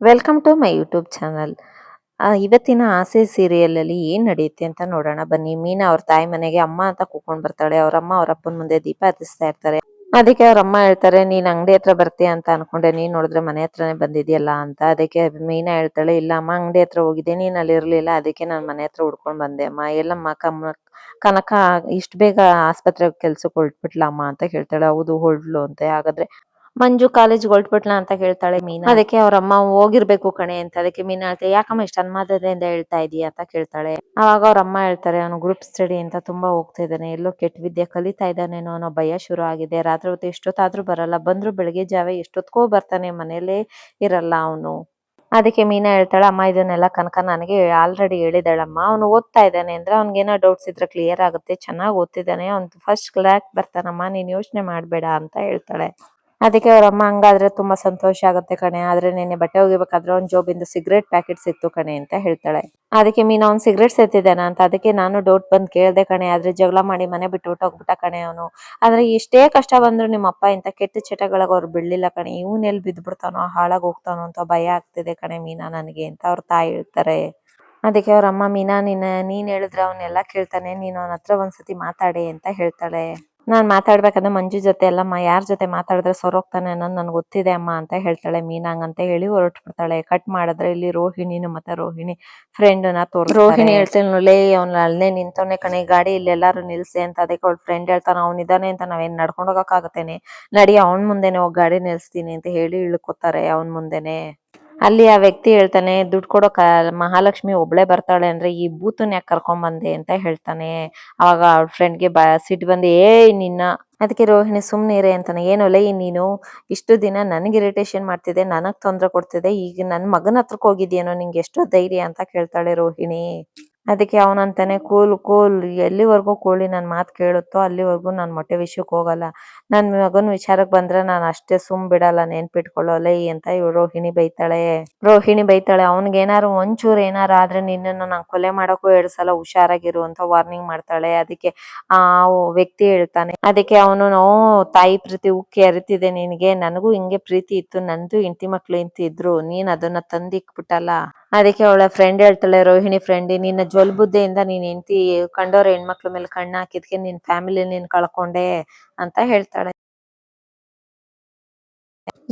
Welcome to my YouTube channel ಇವತ್ತಿನ ಆಸೆ ಸೀರಿಯಲಲ್ಲಿ ಏನು ನಡೆಯುತ್ತೆ ಅಂತ ನೋಡೋಣ. ಬನ್ನಿ, ಮೀನಾ ಅವ್ರ ತಾಯಿ ಮನೆಗೆ ಅಮ್ಮ ಅಂತ ಕೂಕೊಂಡು ಬರ್ತಾಳೆ. ಅವ್ರ ಅಮ್ಮ ಅವ್ರ ಅಪ್ಪನ ಮುಂದೆ ದೀಪ ಹತ್ತಿಸ್ತಾ ಇರ್ತಾರೆ. ಅದಕ್ಕೆ ಅವ್ರ ಅಮ್ಮ ಹೇಳ್ತಾರೆ, ನೀನ್ ಅಂಗಡಿ ಹತ್ರ ಬರ್ತೀಯ ಅಂತ ಅನ್ಕೊಂಡೆ. ನೀನ್ ನೋಡಿದ್ರೆ ಮನೆ ಹತ್ರನೇ ಬಂದಿದೆಯಲ್ಲ ಅಂತ. ಅದಕ್ಕೆ ಮೀನಾ ಹೇಳ್ತಾಳೆ, ಇಲ್ಲ ಅಮ್ಮ, ಅಂಗಡಿ ಹತ್ರ ಹೋಗಿದ್ದೆ. ನೀನ್ ಅಲ್ಲಿ ಇರ್ಲಿಲ್ಲ. ಅದಕ್ಕೆ ನಾನು ಮನೆ ಹತ್ರ ಹುಡ್ಕೊಂಡ್ ಬಂದೆ ಅಮ್ಮ. ಎಲ್ಲಮ್ಮ ಕಮ್ಮ ಕನಕ ಇಷ್ಟು ಬೇಗ ಕೆಲಸಕ್ಕೆ ಹೊರಟ್ಬಿಟ್ಲ ಅಮ್ಮ ಅಂತ ಹೇಳ್ತಾಳೆ. ಹೌದು ಹೊರಡ್ಲು ಅಂತೆ. ಹಾಗಾದ್ರೆ ಮಂಜು ಕಾಲೇಜ್ಗೆ ಹೊರಟ್ಬಿಟ್ಲ ಅಂತ ಹೇಳ್ತಾಳೆ ಮೀನಾ. ಅದಕ್ಕೆ ಅವ್ರ ಅಮ್ಮ ಹೋಗಿರ್ಬೇಕು ಕಣೆ ಅಂತ. ಅದಕ್ಕೆ ಮೀನಾ ಹೇಳ್ತಾಳೆ ಯಾಕಮ್ಮ ಇಷ್ಟ ಅನ್ಮಾದದಿಂದ ಹೇಳ್ತಾ ಇದೀಯ? ಅಂತ ಕೇಳ್ತಾಳೆ. ಅವಾಗ ಅವ್ರ ಅಮ್ಮ ಹೇಳ್ತಾರೆ, ಅವನು ಗ್ರೂಪ್ ಸ್ಟಡಿ ಅಂತ ತುಂಬಾ ಹೋಗ್ತಾ ಇದ್ದಾನೆ. ಎಲ್ಲೋ ಕೆಟ್ಟ ವಿದ್ಯೆ ಕಲಿತಾ ಇದ್ದಾನೇನೋ ಅನ್ನೋ ಭಯ ಶುರು ಆಗಿದೆ. ರಾತ್ರಿ ಹೊತ್ತು ಎಷ್ಟೊತ್ತಾದ್ರೂ ಬರಲ್ಲ. ಬಂದ್ರು ಬೆಳಗ್ಗೆ ಜಾವ ಎಷ್ಟೊತ್ಕೋ ಬರ್ತಾನೆ, ಮನೇಲೇ ಇರಲ್ಲ ಅವನು. ಅದಕ್ಕೆ ಮೀನಾ ಹೇಳ್ತಾಳೆ, ಅಮ್ಮ, ಇದನ್ನೆಲ್ಲ ಕನಕ ನನಗೆ ಆಲ್ರೆಡಿ ಹೇಳಿದಾಳಮ್ಮ ಅವನು ಓದ್ತಾ ಇದ್ದಾನೆ ಅಂದ್ರೆ ಅವ್ನಿಗೇನೋ ಡೌಟ್ಸ್ ಇದ್ರೆ ಕ್ಲಿಯರ್ ಆಗುತ್ತೆ. ಚೆನ್ನಾಗಿ ಓದ್ತಿದ್ದಾನೆ. ಅವ್ನು ಫಸ್ಟ್ ಕ್ಲಾಕ್ ಬರ್ತಾನಮ್ಮ. ನೀನ್ ಯೋಚನೆ ಮಾಡಬೇಡ ಅಂತ ಹೇಳ್ತಾಳೆ. ಅದಕ್ಕೆ ಅವ್ರ ಅಮ್ಮ ಹಂಗಾದ್ರೆ ತುಂಬಾ ಸಂತೋಷ ಆಗುತ್ತೆ ಕಣೆ. ಆದ್ರೆ ನಿನ್ನೆ ಬಟ್ಟೆ ಒಗಿಬೇಕಾದ್ರೆ ಅವ್ನ ಜೋಬಿಂದ ಸಿಗರೇಟ್ ಪ್ಯಾಕೆಟ್ ಸಿಕ್ತು ಕಣೆ ಅಂತ ಹೇಳ್ತಾಳೆ. ಅದಕ್ಕೆ ಮೀನಾ, ಅವ್ನ್ ಸಿಗರೇಟ್ ಸೇತಿದ್ದಾನ ಅಂತ ಅದಕ್ಕೆ ನಾನು ಡೌಟ್ ಬಂದ್ ಕೇಳ್ದೆ ಕಣೆ. ಆದ್ರೆ ಜಗಳ ಮಾಡಿ ಮನೆ ಬಿಟ್ಟು ಹೊರ್ಟೋಗ್ಬಿಟ್ಟ ಕಣೆ ಅವನು. ಆದ್ರೆ ಎಷ್ಟೇ ಕಷ್ಟ ಬಂದ್ರು ನಿಮ್ಮ ಅಪ್ಪ ಇಂತ ಕೆಟ್ಟ ಚಟಗಳಾಗ ಅವ್ರು ಬಿಡ್ಲಿಲ್ಲ ಕಣೆ. ಇವನ್ ಎಲ್ಲಿ ಬಿದ್ಬಿಡ್ತಾನೋ, ಹಾಳಾಗ್ ಹೋಗ್ತಾನೋ ಅಂತ ಭಯ ಆಗ್ತಿದೆ ಕಣೆ ಮೀನಾ ನನಗೆ ಅಂತ ಅವ್ರ ತಾಯಿ ಹೇಳ್ತಾರೆ. ಅದಕ್ಕೆ ಅವ್ರ ಅಮ್ಮ ಮೀನಾ ನೀನ್ ನೀನ್ ಹೇಳಿದ್ರೆ ಅವನ್ನೆಲ್ಲ ಕೇಳ್ತಾನೆ. ನೀನು ಅವನ ಹತ್ರ ಒಂದ್ಸತಿ ಮಾತಾಡಿ ಅಂತ ಹೇಳ್ತಾಳೆ. ನಾನ್ ಮಾತಾಡ್ಬೇಕಾದ್ರೆ ಮಂಜು ಜೊತೆ ಅಲ್ಲಮ್ಮ ಯಾರ ಜೊತೆ ಮಾತಾಡಿದ್ರೆ ಸೊರೋಗ್ತಾನೆ ಅನ್ನೋದು ನನಗೆ ಗೊತ್ತಿದೆ ಅಮ್ಮ ಅಂತ ಹೇಳ್ತಾಳೆ ಮೀನಾಂಗ್ ಅಂತ ಹೇಳಿ ಹೊರಟ್ಬಿಡ್ತಾಳೆ. ಕಟ್ ಮಾಡಿದ್ರೆ ಇಲ್ಲಿ ರೋಹಿಣಿನು ಮತ್ತೆ ರೋಹಿಣಿ ಫ್ರೆಂಡ್ನ ತೋರ್ ರೋಹಿಣಿ ಹೇಳ್ತಾಳೆ ಲೇ, ಅವ್ನ ಅಲ್ಲೇ ನಿಂತವನೆ ಕಣೆ, ಗಾಡಿ ಇಲ್ಲಿ ಎಲ್ಲಾರು ನಿಲ್ಸಿ ಅಂತ ಅದಕ್ಕೆ ಅವ್ಳ ಫ್ರೆಂಡ್ ಹೇಳ್ತಾನೆ. ಅವ್ನಿದಾನೆ ಅಂತ ನಾವೇನ್ ನಡ್ಕೊಂಡ್ ಹೋಗಕ್ಕಾಗತ್ತೇನೆ ನಡಿ, ಅವ್ನ ಮುಂದೆನೆ ಹೋಗಿ ಗಾಡಿ ನಿಲ್ಸ್ತೀನಿ ಅಂತ ಹೇಳಿ ಇಳ್ಕೊತಾರೆ ಅವ್ನ ಮುಂದೆನೆ. ಅಲ್ಲಿ ಆ ವ್ಯಕ್ತಿ ಹೇಳ್ತಾನೆ, ದುಡ್ಡು ಕೊಡೋಕ ಮಹಾಲಕ್ಷ್ಮಿ ಒಬ್ಳೆ ಬರ್ತಾಳೆ ಅಂದ್ರೆ ಈ ಭೂತನ್ ಯಾಕೆ ಕರ್ಕೊಂಡ್ ಬಂದೆ? ಅಂತ ಹೇಳ್ತಾನೆ. ಅವಾಗ ಅವ್ಳ ಫ್ರೆಂಡ್ಗೆ ಬ ಸಿಟ್ ಬಂದು ಏ ನಿನ್ನ, ಅದಕ್ಕೆ ರೋಹಿಣಿ ಸುಮ್ನಿರೆ ಅಂತಾನೆ. ಏನು ಲೈ ನೀನು? ಇಷ್ಟು ದಿನ ನನಗೆ ಇರಿಟೇಷನ್ ಮಾಡ್ತಿದೆ ನನಗ್ ತೊಂದ್ರೆ ಕೊಡ್ತಿದೆ ಈಗ ನನ್ ಮಗನ ಹತ್ರಕ್ಕೆ ಹೋಗಿದ್ಯೇನೋ, ನಿಂಗೆ ಎಷ್ಟೋ ಧೈರ್ಯ ಅಂತ ಕೇಳ್ತಾಳೆ ರೋಹಿಣಿ. ಅದಕ್ಕೆ ಅವನಂತಾನೆ, ಕೂಲ್ ಕೂಲ್, ಎಲ್ಲಿವರೆಗೂ ಕೋಳಿ ನನ್ನ ಮಾತು ಕೇಳುತ್ತೋ ಅಲ್ಲಿವರೆಗೂ ನಾನು ಮೊಟ್ಟೆ ವಿಷಯಕ್ಕೆ ಹೋಗಲ್ಲ. ನನ್ನ ಮಗನ ವಿಚಾರಕ್ಕೆ ಬಂದ್ರೆ ನಾನು ಅಷ್ಟೇ ಸುಮ್ ಬಿಡಲ್ಲ ನೆನ್ಪಿಟ್ಕೊಳ್ಳೋಲ್ಲ ಅಂತ ಇವ್ ರೋಹಿಣಿ ಬೈತಾಳೆ? ರೋಹಿಣಿ ಬೈತಾಳೆ ಅವನಿಗೇನಾರು ಒಂಚೂರು ಏನಾರು ಆದ್ರೆ ನಿನ್ನನ್ನು ನಾನು ಕೊಲೆ ಮಾಡೋಕ್ಕೂ ಎರಡು ಸಲ ಹುಷಾರಾಗಿರು ಅಂತ ವಾರ್ನಿಂಗ್ ಮಾಡ್ತಾಳೆ. ಅದಕ್ಕೆ ಆ ವ್ಯಕ್ತಿ ಹೇಳ್ತಾನೆ, ಅದಕ್ಕೆ ಅವನು ತಾಯಿ ಪ್ರೀತಿ ಉಕ್ಕಿ ಅರಿತಿದೆ ನಿನಗೆ. ನನಗೂ ಹಿಂಗೆ ಪ್ರೀತಿ ಇತ್ತು. ನಂದು ಇಂಟಿ ಮಕ್ಳು ಇಂತಿದ್ರು. ನೀನ್ ಅದನ್ನ ತಂದಿಕ್ಬಿಟ್ಟಲ್ಲ ಅದಕ್ಕೆ ಅವಳ ಫ್ರೆಂಡ್ ಹೇಳ್ತಾಳೆ, ರೋಹಿಣಿ ಫ್ರೆಂಡ್ ನಿನ್ನ ಜೊಲ್ ಬುದ್ಧಿಯಿಂದ ನೀನ್ ಹೆಂಡತಿ ಕಂಡೋರ್ ಹೆಣ್ಮಕ್ಳ ಮೇಲೆ ಕಣ್ಣು ಹಾಕಿದ್ಕೆ ನಿನ್ ಫ್ಯಾಮಿಲಿ ನೀನ್ ಕಳ್ಕೊಂಡೆ ಅಂತ ಹೇಳ್ತಾಳೆ.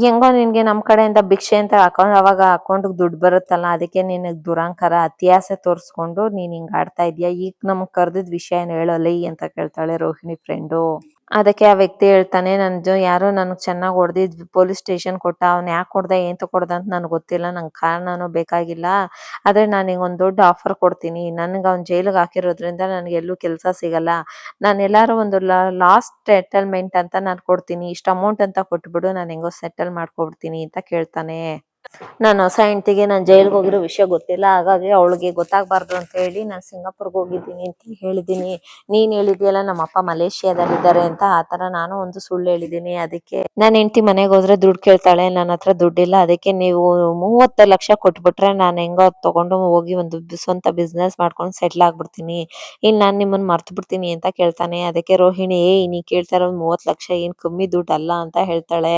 ಹೆಂಗೋ ನಿನ್ಗೆ ನಮ್ ಕಡೆಯಿಂದ ಭಿಕ್ಷೆ ಅಂತ ಹಾಕೊಂಡ್ ಅವಾಗ ಅಕೌಂಟ್ ದುಡ್ಡು ಬರುತ್ತಲ್ಲ, ಅದಕ್ಕೆ ನಿನಗ್ ದುರಾಂಕಾರ, ಅತ್ಯಾಸೆ ತೋರ್ಸ್ಕೊಂಡು ನೀನ್ ಹಿಂಗ್ ಆಡ್ತಾ ಇದೀಯ? ಈಗ ನಮಗ್ ಕರ್ದಿದ್ ವಿಷಯ ಏನ್ ಹೇಳಲ್ಲ ಅಂತ ಕೇಳ್ತಾಳೆ ರೋಹಿಣಿ ಫ್ರೆಂಡು ಅದಕ್ಕೆ ಆ ವ್ಯಕ್ತಿ ಹೇಳ್ತಾನೆ ನಂದು ಯಾರೋ ನನಗೆ ಚೆನ್ನಾಗಿ ಹೊಡ್ದಿದ್ ಪೊಲೀಸ್ ಸ್ಟೇಷನ್ ಕೊಟ್ಟ, ಅವ್ನ್ ಯಾಕೆ ಹೊಡೆದ ಏತಕ್ಕೆ ಹೊಡೆದ ಅಂತ ನನಗೆ ಗೊತ್ತಿಲ್ಲ, ನಂಗೆ ಕಾರಣನೂ ಬೇಕಾಗಿಲ್ಲ. ಆದ್ರೆ ನಾನು ಒಂದು ದೊಡ್ಡ ಆಫರ್ ಕೊಡ್ತೀನಿ. ನನಗೆ ಅವ್ನ್ ಜೈಲಿಗೆ ಹಾಕಿರೋದ್ರಿಂದ ನನಗೆ ಎಲ್ಲೂ ಕೆಲಸ ಸಿಗಲ್ಲ. ನಾನು ಎಲ್ಲರೂ ಒಂದು ಲಾಸ್ಟ್ ಸೆಟಲ್ಮೆಂಟ್ ಅಂತ ನಾನು ಕೊಡ್ತೀನಿ. ಇಷ್ಟು ಅಮೌಂಟ್ ಅಂತ ಕೊಟ್ಬಿಡು, ನಾನು ಹೆಂಗೋ ಸೆಟಲ್ ಮಾಡ್ಕೊಬಿಡ್ತೀನಿ, ಅಂತ ಕೇಳ್ತಾನೆ. ನಾನು ಹೊಸ ಹೆಂಡತಿಗೆ ನಾನು ಜೈಲ್ಗೆ ಹೋಗಿರೋ ವಿಷಯ ಗೊತ್ತಿಲ್ಲ. ಹಾಗಾಗಿ ಅವಳಿಗೆ ಗೊತ್ತಾಗ್ಬಾರ್ದು ಅಂತ ಹೇಳಿ ನಾನು ಸಿಂಗಾಪುರ್ಗೆ ಹೋಗಿದ್ದೀನಿ ಅಂತ ಹೇಳಿದ್ದೀನಿ. ನೀನು ಹೇಳಿದ್ಯಲ್ಲ ನಮ್ಮ ಅಪ್ಪ ಮಲೇಷಿಯಾದಲ್ಲಿದ್ದಾರೆ ಅಂತ ಆತರ ನಾನು ಒಂದು ಸುಳ್ಳು ಹೇಳಿದ್ದೀನಿ. ಅದಕ್ಕೆ ನನ್ನ ಹೆಂಡತಿ ಮನೆಗೆ ಹೋದ್ರೆ ದುಡ್ಡು ಕೇಳ್ತಾಳೆ, ನನ್ನ ಹತ್ರ ದುಡ್ಡಿಲ್ಲ. ಅದಕ್ಕೆ ನೀವು ಮೂವತ್ತು ಲಕ್ಷ ಕೊಟ್ಬಿಟ್ರೆ ನಾನು ಹೆಂಗೋ ತೊಗೊಂಡು ಹೋಗಿ ಒಂದು ಸ್ವಂತ ಬಿಸ್ನೆಸ್ ಮಾಡ್ಕೊಂಡು ಸೆಟ್ಲ್ ಆಗ್ಬಿಡ್ತೀನಿ. ಇನ್ನು ನಾನು ನಿಮ್ಮನ್ನು ಮರ್ತು ಬಿಡ್ತೀನಿ ಅಂತ ಕೇಳ್ತಾನೆ. ಅದಕ್ಕೆ ರೋಹಿಣಿ ಏ ನೀ ಕೇಳ್ತಾ ಮೂವತ್ತು ಮೂವತ್ ಲಕ್ಷ, ಏನು ಕಮ್ಮಿ ದುಡ್ಡು ಅಲ್ಲ ಅಂತ ಹೇಳ್ತಾಳೆ.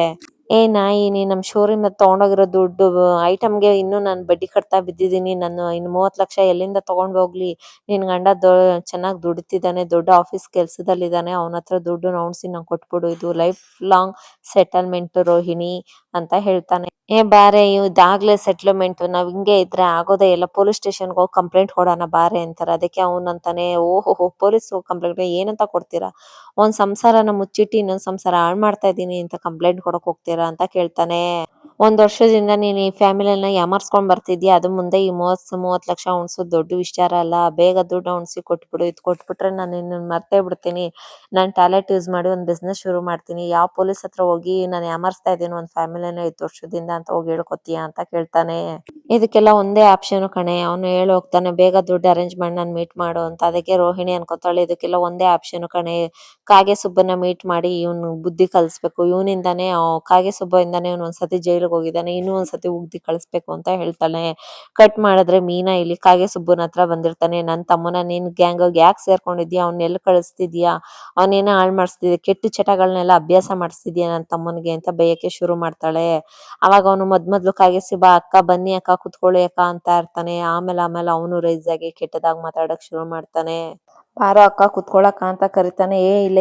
ಏ ನಾಯಿ ನೀನ್ ನಮ್ ಶೋರೂಮ್ ತಗೊಂಡೋಗಿರೋ ದುಡ್ಡು ಐಟಮ್ಗೆ ಇನ್ನು ನಾನ್ ಬಡ್ಡಿ ಕಟ್ತಾ ಬಿದ್ದಿದ್ದೀನಿ ನಾನು ಇನ್ನು ಮೂವತ್ ಲಕ್ಷ ಎಲ್ಲಿಂದ ತಗೊಂಡ್ ಹೋಗ್ಲಿ ನಿನ್ ಗಂಡ ಚೆನ್ನಾಗ್ ದುಡಿತಿದ್ದಾನೆ, ದೊಡ್ಡ ಆಫೀಸ್ ಕೆಲ್ಸದಲ್ಲಿದಾನೆ ಹತ್ರ ದುಡ್ಡು ಅವ್ನ್ಸಿ ನಂಗೆ ಕೊಟ್ಬಿಡು. ಇದು ಲೈಫ್ ಲಾಂಗ್ ಸೆಟಲ್ಮೆಂಟ್ ರೋಹಿಣಿ ಅಂತ ಹೇಳ್ತಾನೆ. ಏ ಬಾರೆ ಇದಾಗ್ಲೇ ಸೆಟ್ಲ್ಮೆಂಟ್ ನಾವ್ ಹಿಂಗೆ ಇದ್ರೆ ಆಗೋದೇ ಇಲ್ಲ. ಪೊಲೀಸ್ ಸ್ಟೇಷನ್ಗೆ ಹೋಗಿ ಕಂಪ್ಲೇಂಟ್ ಕೊಡೋಣ ಬಾರೆ ಅಂತಾರೆ. ಅದಕ್ಕೆ ಅವ್ನ್ ಅಂತಾನೆ ಓಹೋ ಪೊಲೀಸ್ ಕಂಪ್ಲೇಂಟ್ ಏನಂತ ಕೊಡ್ತೀರಾ? ಒಂದ್ ಸಂಸಾರನ ಮುಚ್ಚಿಟ್ಟು ಇನ್ನೊಂದ್ ಸಂಸಾರ ಹಾಳ್ ಮಾಡ್ತಾ ಇದೀನಿ ಅಂತ ಕಂಪ್ಲೇಂಟ್ ಕೊಡಕ್ ಹೋಗ್ತೀರಾ ಅಂತ ಕೇಳ್ತಾನೆ. ಒಂದ್ ವರ್ಷದಿಂದ ನೀನ್ ಈ ಫ್ಯಾಮಿಲಿನ ಯಾಮಾರ್ಸ್ಕೊಂಡ್ ಬರ್ತಿದ್ಯಾ? ಅದು ಮುಂದೆ ಈ ಮೂವತ್ ಮೂವತ್ ಲಕ್ಷ ಉಣ್ಸೋದ್ ದೊಡ್ಡ ವಿಚಾರ ಅಲ್ಲ. ಬೇಗ ದುಡ್ಡು ಉಣ್ಸಿ ಕೊಟ್ಬಿಡು. ಇದ್ ಕೊಟ್ಬಿಟ್ರೆ ನಾನು ನಿನ್ನ ಮರ್ತೇ ಬಿಡ್ತೀನಿ. ನಾನ್ ಟ್ಯಾಲೆಂಟ್ ಯೂಸ್ ಮಾಡಿ ಒಂದ್ ಬಿಸ್ನೆಸ್ ಶುರು ಮಾಡ್ತೀನಿ. ಯಾವ ಪೊಲೀಸ್ ಹತ್ರ ಹೋಗಿ ನಾನ್ ಯಾಮಾರ್ಸ್ತಾ ಇದೀನಿ ಒಂದ್ ಫ್ಯಾಮಿಲಿನ ಇತ್ತು ವರ್ಷದಿಂದ ಅಂತ ಹೋಗಿ ಹೇಳ್ಕೊತೀಯ ಅಂತ ಕೇಳ್ತಾನೆ. ಇದಕ್ಕೆಲ್ಲ ಒಂದೇ ಆಪ್ಷನ್ ಕಣೆ. ಅವನು ಹೋಗ್ತಾನೆ, ಬೇಗ ದುಡ್ಡು ಅರೇಂಜ್ ಮಾಡಿ ನಾನು ಮೀಟ್ ಮಾಡು ಅಂತ. ಅದಕ್ಕೆ ರೋಹಿಣಿ ಅನ್ಕೋತಾಳೆ, ಇದಕ್ಕೆಲ್ಲ ಒಂದೇ ಆಪ್ಷನ್ ಕಣೆ. ಕಾಗೆ ಸುಬ್ಬನ ಮೀಟ್ ಮಾಡಿ ಇವನು ಬುದ್ಧಿ ಕಲಿಸ್ಬೇಕು. ಇವನಿಂದಾನೆ ಕಾಗೆ ಸುಬ್ಬ ಇಂದಾನೆ ಇವನು ಒಂದ್ಸತಿ ಜೈಲಿಗೆ ಹೋಗಿದ್ದಾನೆ. ಇನ್ನೂ ಒಂದ್ಸತಿ ಉಗ್ದಿ ಕಳಿಸ್ಬೇಕು ಅಂತ ಹೇಳ್ತಾನೆ. ಕಟ್ ಮಾಡಿದ್ರೆ ಮೀನಾ ಇಲ್ಲಿ ಕಾಗೆ ಸುಬ್ಬನ ಹತ್ರ ಬಂದಿರ್ತಾನೆ. ನನ್ ತಮ್ಮನ ನೀನ್ ಗ್ಯಾಂಗ್ ಯಾಕೆ ಸೇರ್ಕೊಂಡಿದ್ಯಾ? ಅವ್ನ ಎಲ್ಲಿ ಕಳಿಸ್ತಿದ್ಯಾ? ಅವನೇನ ಹಾಳು ಮಾಡಿಸ್ತಿದ್ಯಾ? ಕೆಟ್ಟ ಚಟಗಳನ್ನೆಲ್ಲ ಅಭ್ಯಾಸ ಮಾಡಿಸ್ತಿದ್ಯಾ ನನ್ ತಮ್ಮನಿಗೆ? ಅಂತ ಬೈಯಕ್ಕೆ ಶುರು ಮಾಡ್ತಾಳೆ. ಅವಾಗ ಅವನು ಮೊದ್ ಮೊದ್ಲು ಕಾಗೆ ಬಾ ಅಕ್ಕ ಬನ್ನಿ ಅಕ್ಕ ಕುತ್ಕೊಳ್ಳಿ ಅಕ್ಕ ಅಂತ ಇರ್ತಾನೆ. ಆಮೇಲೆ ಆಮೇಲೆ ಅವನು ರೈಸ್ ಆಗಿ ಕೆಟ್ಟದಾಗ್ ಮಾತಾಡಕ್ ಶುರು ಮಾಡ್ತಾನೆ. ಬಾರೋ ಅಕ್ಕ ಕುತ್ಕೊಳಕ ಅಂತ ಕರಿತಾನೆ. ಏ ಇಲ್ಲ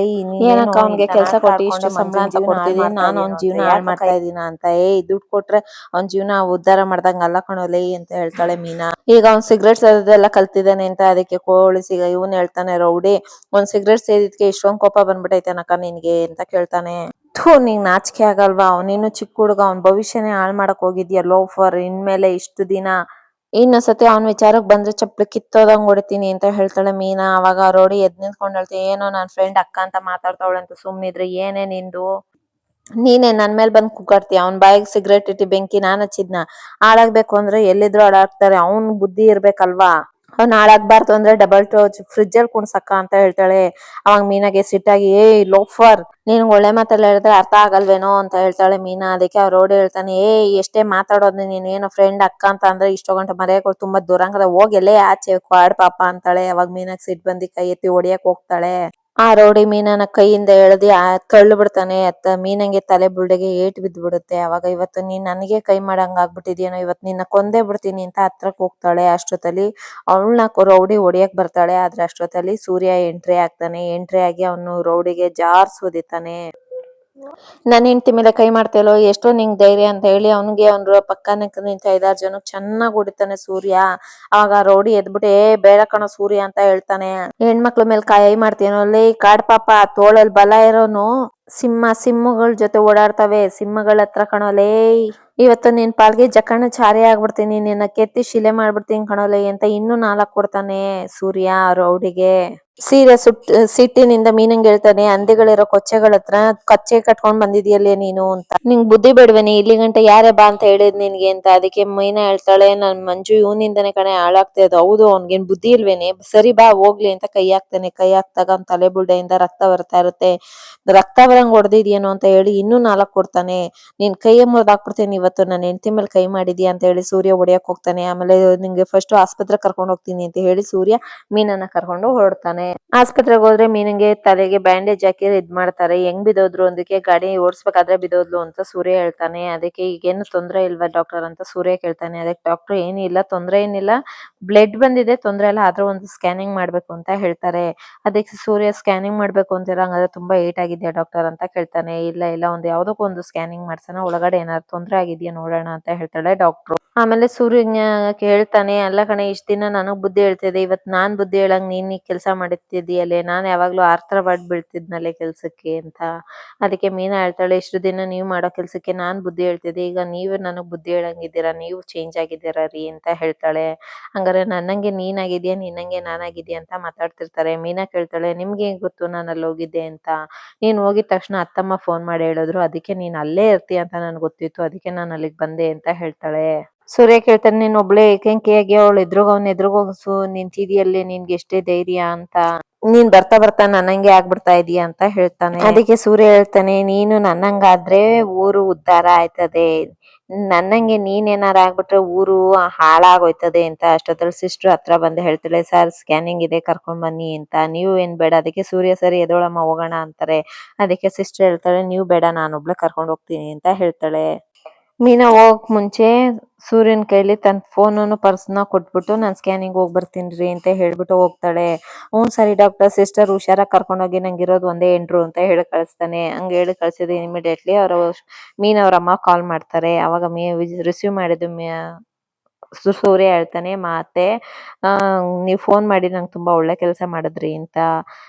ಏನಕ್ಕ ಅವ್ನ್ಗೆ ಕೆಲ್ಸ ಕೊಟ್ಟಿ ಇಷ್ಟು ಸಂಬಳ ಅಂತ ಕೊಡ್ತಿದೀನಿ ನಾನು ಅವ್ನ ಜೀವನ ಹಾಳು ಮಾಡ್ತಾ ಇದೀನ ಅಂತ. ಏ ದುಡ್ಡು ಕೊಟ್ರೆ ಅವ್ನ ಜೀವನ ಉದ್ಧಾರ ಮಾಡ್ದಂಗ ಅಲ್ಲ ಕಣೋ ಲೇ ಅಂತ ಹೇಳ್ತಾಳೆ ಮೀನಾ. ಈಗ ಅವ್ನ್ ಸಿಗರೇಟ್ ಸೇದೋದೆಲ್ಲ ಕಲ್ತಿದ್ದಾನೆ ಅಂತ ಅದಕ್ಕೆ ಕೋಳಿಸಿಗ ಇವನ್ ಹೇಳ್ತಾನೆ ರೌಡಿ ಒಂದ್ ಸಿಗರೇಟ್ ಸೇದಿದ್ಕೆ ಇಷ್ಟೊಂದ್ ಕೋಪ ಬಂದ್ಬಿಟ್ಟೈತೇನಕ್ಕ ನಿನ್ಗೆ ಅಂತ ಕೇಳ್ತಾನೆ. ಥೂ, ನೀನು ನಾಚಿಕೆ ಆಗಲ್ವಾ? ಅವನಿನ್ನು ಚಿಕ್ಕ ಹುಡುಗ, ಅವ್ನ ಭವಿಷ್ಯನೇ ಹಾಳು ಮಾಡಕ್ ಹೋಗಿದ್ಯಾ, ಲೋಫರ್? ಇನ್ಮೇಲೆ ಇಷ್ಟು ದಿನ? ಇನ್ನೊಂದ್ಸತಿ ಅವ್ನ್ ವಿಚಾರಕ್ಕೆ ಬಂದ್ರೆ ಚಪ್ಪಲಿ ಕಿತ್ತೋದಂಗ್ ಹೊಡಿತೀನಿ ಅಂತ ಹೇಳ್ತಾಳೆ ಮೀನಾ. ಅವಾಗ ರೋಡಿ ಎದ್ ನಿಂತ್ಕೊಂಡು ಹೇಳ್ತೀನಿ ಏನೋ ನನ್ನ ಫ್ರೆಂಡ್ ಅಕ್ಕ ಅಂತ ಮಾತಾಡ್ತಾವಳೆ ಅಂತ ಸುಮ್ಮನಿದ್ರೆ ಏನೇ ನಿಂದು? ನೀನೇ, ನನ್ ಮೇಲೆ ಬಂದ್ ಕುಕ್ಕಾಡ್ತೀಯ ಅವ್ನ ಬಾಯಿಗೆ ಸಿಗರೇಟ್ ಇಟ್ಟಿ ಬೆಂಕಿ ನಾನ್ ಹಚ್ಚಿದ್ನ. ಹಾಳಾಗ್ಬೇಕು ಅಂದ್ರೆ ಎಲ್ಲಿದ್ರು ಹಾಳಾಗ್ತಾರೆ, ಅವ್ನ್ ಬುದ್ಧಿ ಇರ್ಬೇಕಲ್ವಾ? ಅವ್ನ್ ಹಾಳಾಗ್ಬಾರ್ದು ಅಂದ್ರೆ ಡಬಲ್ ಟೋಚ್ ಫ್ರಿಜ್ ಅಲ್ಲಿ ಕುಣ್ಸಕ್ಕ ಅಂತ ಹೇಳ್ತಾಳೆ. ಅವಾಗ ಮೀನಾಗೆ ಸಿಟ್ಟಾಗಿ ಏ ಲೋಫರ್, ನೀನ್ ಒಳ್ಳೆ ಮಾತಲ್ಲ ಹೇಳಿದ್ರೆ ಅರ್ಥ ಆಗಲ್ವೇನೋ? ಅಂತ ಹೇಳ್ತಾಳೆ ಮೀನಾ. ಅದಕ್ಕೆ ಅವ್ರ ರೋಡ್ ಹೇಳ್ತಾನೆ ಏ ಎಷ್ಟೇ ಮಾತಾಡೋದು ನೀನ್ ಏನೋ ಫ್ರೆಂಡ್ ಅಕ್ಕ ಅಂತ ಅಂದ್ರೆ ಇಷ್ಟೋ ಗಂಟೆ ಮರ್ಯಾದೆ ತುಂಬಾ ದೂರಂಗದ ಹೋಗೆಲ್ಲೇ ಆಚೆ, ಕ್ವಾಡ್ ಪಾಪ ಅಂತಾಳೆ. ಅವಾಗ ಮೀನಾಗ್ ಸಿಟ್ ಬಂದಿ ಕೈ ಎತ್ತಿ ಹೊಡಿಯಕ್ ಹೋಗ್ತಾಳೆ. ಆ ರೌಡಿ ಮೀನನ ಕೈಯಿಂದ ಎಳ್ದಿ ಆ ತಳ್ಳಿ ಬಿಡ್ತಾನೆ. ಅತ್ತ ಮೀನಂಗೆ ತಲೆ ಬುರುಡೆಗೆ ಏಟ್ ಬಿದ್ದು ಬಿಡುತ್ತೆ ಅವಾಗ ಇವತ್ತು ನೀನ್ ನನಗೆ ಕೈ ಮಾಡಂಗ್ ಆಗ್ಬಿಟ್ಟಿದ್ಯೇನೋ ಇವತ್ ನಿನ್ನ ಕೊಂದೇ ಬಿಡ್ತೀನಿ ಅಂತ ಹತ್ರಕ್ ಹೋಗ್ತಾಳೆ. ಅಷ್ಟೊತ್ತಲ್ಲಿ ಅವಳನ್ನ ರೌಡಿ ಹೊಡಿಯಕ್ ಬರ್ತಾಳೆ. ಆದ್ರೆ ಅಷ್ಟೊತ್ತಲ್ಲಿ ಸೂರ್ಯ ಎಂಟ್ರಿ ಆಗ್ತಾನೆ. ಎಂಟ್ರಿ ಆಗಿ ಅವನು ರೌಡಿಗೆ ಜಾರ್ಸ್ ಹೊಡಿತಾನೆ ನನ್ ಹೆಂಡತಿ ಮೇಲೆ ಕೈ ಮಾಡ್ತೇಲೋ ಎಷ್ಟೋ ನಿಂಗ್ ಧೈರ್ಯ ಅಂತ ಹೇಳಿ ಅವ್ನಿಗೆ ಅವ್ನ ಪಕ್ಕ ನಿಂತ ಐದಾರು ಜನಕ್ ಚೆನ್ನಾಗ್ ಹೊಡಿತಾನೆ ಸೂರ್ಯ. ಅವಾಗ ರೌಡಿ ಎದ್ಬಿಟ್ಟು ಏ, ಬೇಡ ಕಣೋ ಸೂರ್ಯ ಅಂತ ಹೇಳ್ತಾನೆ. ಹೆಣ್ಮಕ್ಳ ಮೇಲೆ ಕೈ ಮಾಡ್ತೀನೋ ಲೇ, ಕಾಡ್ ಪಾಪ ತೋಳಲ್ ಬಲ ಇರೋನು, ಸಿಂಹ, ಸಿಂಹಗಳ ಜೊತೆ ಓಡಾಡ್ತವೆ, ಸಿಂಹಗಳ ಹತ್ರ ಕಣೋಲೇ ಇವತ್ತು ನಿನ್ ಪಾಲ್ಗೆ ಜಕಣ ಚಾರಿ ಆಗ್ಬಿಡ್ತೀನಿ, ನಿನ್ನ ಕೆತ್ತಿ ಶಿಲೆ ಮಾಡ್ಬಿಡ್ತೀನಿ ಕಣೋ, ಲೇ ಅಂತ ಇನ್ನೂ ನಾಲ್ಕು ಕೊಡ್ತಾನೆ ಸೂರ್ಯ ರೌಡಿಗೆ. ಸೀರೆ ಸುಟ್, ಸಿಟ್ಟಿನಿಂದ ಮೀನಂಗ್ ಹೇಳ್ತಾನೆ ಹಂದಿಗಳಿರೋ ಕೊಚ್ಚೆಗಳ ಹತ್ರ ಕಚ್ಚೆ ಕಟ್ಕೊಂಡ್ ಬಂದಿದ್ಯಲ್ಲೇ ನೀನು ಅಂತ. ನಿಂಗ್ ಬುದ್ಧಿ ಬೇಡವೇನೆ ಇಲ್ಲಿ ಗಂಟ ಯಾರೇ ಬಾ ಅಂತ ಹೇಳಿದ್ ನಿನ್ಗೆ ಅಂತ. ಅದಕ್ಕೆ ಮೀನಾ ಹೇಳ್ತಾಳೆ, ನನ್ ಮಂಜು ಇವನಿಂದನೇ ಕಣೆ ಹಾಳಾಗ್ತಾ ಇದ್. ಹೌದು, ಅವ್ನ್ಗೇನ್ ಬುದ್ಧಿ ಇಲ್ವೇನೆ? ಸರಿ ಬಾ, ಹೋಗ್ಲಿ ಅಂತ ಕೈ ಹಾಕ್ತಾನೆ. ಕೈ ಹಾಕ್ದಾಗ ಅವ್ನ್ ತಲೆ ಬುಡ್ಡೆಯಿಂದ ರಕ್ತ ಬರ್ತಾ ಇರುತ್ತೆ. ರಕ್ತ ಬರಂಗ್ ಹೊಡೆದಿದ್ಯೇನೋ ಅಂತ ಹೇಳಿ ಇನ್ನೂ ನಾಲ್ಕು ಕೊಡ್ತಾನೆ. ನೀನ್ ಕೈಯ ಮುರಿದ್ ಹಾಕ್ಬಿಡ್ತೀನಿ ಇವತ್ತು. ನನ್ನ ಹೆಂಡತಿ ಮೇಲೆ ಕೈ ಮಾಡಿದ್ಯಾ ಅಂತ ಹೇಳಿ ಸೂರ್ಯ ಹೊಡೆಯಕ್ ಹೋಗ್ತಾನೆ. ಆಮೇಲೆ ನಿಂಗೆ ಫಸ್ಟ್ ಆಸ್ಪತ್ರೆ ಕರ್ಕೊಂಡು ಹೋಗ್ತೀನಿ ಅಂತ ಹೇಳಿ ಸೂರ್ಯ ಮೀನನ್ನ ಕರ್ಕೊಂಡು ಹೊರಡ್ತಾನೆ. ಆಸ್ಪತ್ರೆಗೆ ಹೋದ್ರೆ ಮೀನಿಗೆ ತಲೆಗೆ ಬ್ಯಾಂಡೇಜ್ ಹಾಕಿ ಇದ್ ಮಾಡ್ತಾರೆ. ಹೆಂಗ್ ಬಿದ್ದೋದ್ರು ಅಂದಕ್ಕೆ ಗಾಡಿ ಓಡಿಸ್ಬೇಕಾದ್ರೆ ಬಿದೋದ್ಲು ಅಂತ ಸೂರ್ಯ ಹೇಳ್ತಾನೆ. ಅದಕ್ಕೆ ಈಗೇನು ತೊಂದ್ರೆ ಇಲ್ವಾ ಡಾಕ್ಟರ್ ಅಂತ ಸೂರ್ಯ ಕೇಳ್ತಾನೆ. ಅದಕ್ಕೆ ಡಾಕ್ಟರ್ ಏನಿಲ್ಲ ತೊಂದ್ರೆ ಏನಿಲ್ಲ. ಬ್ಲಡ್ ಬಂದಿದೆ, ತೊಂದ್ರೆ ಇಲ್ಲ, ಆದ್ರೂ ಒಂದು ಸ್ಕ್ಯಾನಿಂಗ್ ಮಾಡ್ಬೇಕು ಅಂತ ಹೇಳ್ತಾರೆ. ಅದಕ್ಕೆ ಸೂರ್ಯ ಸ್ಕ್ಯಾನಿಂಗ್ ಮಾಡ್ಬೇಕು ಅಂತೀರಾ ಹಂಗಾದ್ರೆ ತುಂಬಾ ಏಟ್ ಆಗಿದೆಯಾ ಡಾಕ್ಟರ್ ಅಂತ ಕೇಳ್ತಾನೆ. ಇಲ್ಲ ಇಲ್ಲ, ಒಂದು ಯಾವ್ದಕ್ಕೂ ಒಂದು ಸ್ಕ್ಯಾನಿಂಗ್ ಮಾಡ್ಸೋಣ, ಒಳಗಡೆ ಏನಾದ್ರು ತೊಂದ್ರೆ ಆಗಿದೆಯಾ ನೋಡೋಣ ಅಂತ ಹೇಳ್ತಾಳೆ ಡಾಕ್ಟರ್. ಆಮೇಲೆ ಸೂರ್ಯ ಕೇಳ್ತಾನೆ, ಅಲ್ಲ ಕಣೆ, ಇಷ್ಟ ದಿನ ನನಗ್ ಬುದ್ಧಿ ಹೇಳ್ತಿದೆ, ಇವತ್ ನಾನ್ ಬುದ್ಧಿ ಹೇಳಂಗ್ ನೀನ್ ಕೆಲಸ ಕೆಲ್ಸ ಮಾಡ್ತಿದ್ಯಲ್ಲೇ ನಾನ್ ಯಾವಾಗ್ಲೂ ಆರ್ತ್ರ ಪಟ್ ಬೀಳ್ತಿದ್ನಲ್ಲೇ ಕೆಲ್ಸಕ್ಕೆ ಅಂತ. ಅದಕ್ಕೆ ಮೀನಾ ಹೇಳ್ತಾಳೆ, ಇಷ್ಟು ದಿನ ನೀವ್ ಮಾಡೋ ಕೆಲ್ಸಕ್ಕೆ ನಾನ್ ಬುದ್ಧಿ ಹೇಳ್ತಿದ್ದೆ, ಈಗ ನೀವ್ ನನಗ್ ಬುದ್ಧಿ ಹೇಳಂಗಿದ್ದೀರಾ, ನೀವು ಚೇಂಜ್ ಆಗಿದ್ದೀರಾ ರೀ ಅಂತ ಹೇಳ್ತಾಳೆ. ಹಂಗಾರೆ ನನ್ನಂಗೆ ನೀನ್ ಆಗಿದ್ಯಾ ನಿನ್ನಂಗೆ ನಾನ್ ಆಗಿದ್ಯಾ ಅಂತ ಮಾತಾಡ್ತಿರ್ತಾರೆ. ಮೀನಾ ಕೇಳ್ತಾಳೆ, ನಿಮ್ಗೆ ಹೇಗ್ ಗೊತ್ತು ನಾನ್ ಅಲ್ಲಿ ಹೋಗಿದ್ದೆ ಅಂತ? ನೀನ್ ಹೋಗಿದ ತಕ್ಷಣ ಅತ್ತಮ್ಮ ಫೋನ್ ಮಾಡಿ ಹೇಳಿದ್ರು, ಅದಕ್ಕೆ ನೀನ್ ಅಲ್ಲೇ ಇರ್ತೀಯ ಅಂತ ನನ್ಗೆ ಗೊತ್ತಿತ್ತು, ಅದಕ್ಕೆ ನಾನ್ ಅಲ್ಲಿಗ್ ಬಂದೆ ಅಂತ ಹೇಳ್ತಾಳೆ. ಸೂರ್ಯ ಕೇಳ್ತಾನೆ ನೀನ್ ಒಬ್ಳೆ ಏಕಾಂಗಿಯಾಗಿ ಅವಳ ಎದುರುಗ ಅವ್ನ ಎದುರುಗೋಗ್ಸು ನಿಂತಿದ್ಯಲ್ಲೇ ನಿನ್ಗೆ ಎಷ್ಟೇ ಧೈರ್ಯ ಅಂತ. ನೀನ್ ಬರ್ತಾ ಬರ್ತಾ ನನ್ನಂಗೆ ಆಗ್ಬಿಡ್ತಾ ಇದೀಯ ಅಂತ ಹೇಳ್ತಾನೆ. ಅದಕ್ಕೆ ಸೂರ್ಯ ಹೇಳ್ತಾನೆ ನೀನು ನನ್ನಂಗಾದ್ರೆ ಊರು ಉದ್ಧಾರ ಆಯ್ತದೆ. ನನ್ನಂಗೆ ನೀನೇನಾರ ಏನಾರ ಆಗ್ಬಿಟ್ರೆ ಊರು ಹಾಳಾಗೋಯ್ತದೆ ಅಂತ ಅಷ್ಟೊತ್ತಲ್ಲಿ ಸಿಸ್ಟರ್ ಹತ್ರ ಬಂದು ಹೇಳ್ತಾಳೆ ಸರ್ ಸ್ಕ್ಯಾನಿಂಗ್ ಇದೆ ಕರ್ಕೊಂಡ್ ಬನ್ನಿ ಅಂತ. ನೀವು ಏನ್ ಬೇಡ ಅದಕ್ಕೆ ಸೂರ್ಯ ಸರಿ ಎದೋಳಮ್ಮ ಹೋಗೋಣ ಅಂತಾರೆ. ಅದಕ್ಕೆ ಸಿಸ್ಟರ್ ಹೇಳ್ತಾಳೆ ನೀವು ಬೇಡ ನಾನೊಬ್ಳೆ ಕರ್ಕೊಂಡು ಹೋಗ್ತೀನಿ ಅಂತ ಹೇಳ್ತಾಳೆ. ಮೀನಾ ಹೋಗಕ್ ಮುಂಚೆ ಸೂರ್ಯನ್ ಕೈಲಿ ತನ್ ಪರ್ಸ್ನ ಕೊಟ್ಬಿಟ್ಟು ನಾನ್ ಸ್ಕ್ಯಾನಿಂಗ್ ಹೋಗ್ ರೀ ಅಂತ ಹೇಳ್ಬಿಟ್ಟು ಹೋಗ್ತಾಳೆ. ಹ್ಞೂ ಸರಿ ಡಾಕ್ಟರ್ ಸಿಸ್ಟರ್ ಹುಷಾರಾಗಿ ಕರ್ಕೊಂಡೋಗಿ ನಂಗೆ ಇರೋದು ಒಂದೇ ಎಂಟ್ರು ಅಂತ ಹೇಳಿ ಕಳಿಸ್ತಾನೆ. ಹಂಗೆ ಹೇಳಿ ಕಳ್ಸಿದ ಇಮಿಡಿಯೇಟ್ಲಿ ಅವ್ರ ಮೀನ್ ಅವ್ರ ಅಮ್ಮ ಕಾಲ್ ಮಾಡ್ತಾರೆ. ಅವಾಗ ಮೀ ರಿಸೀವ್ ಮಾಡಿದ್ದು ಸು- ಸೂರ್ಯ ಹೇಳ್ತಾನೆ, ಮಾತೆ, ಆ, ನೀವ್ ಫೋನ್ ಮಾಡಿ ನಂಗೆ ತುಂಬಾ ಒಳ್ಳೆ ಕೆಲಸ ಮಾಡಿದ್ರಿ ಅಂತ.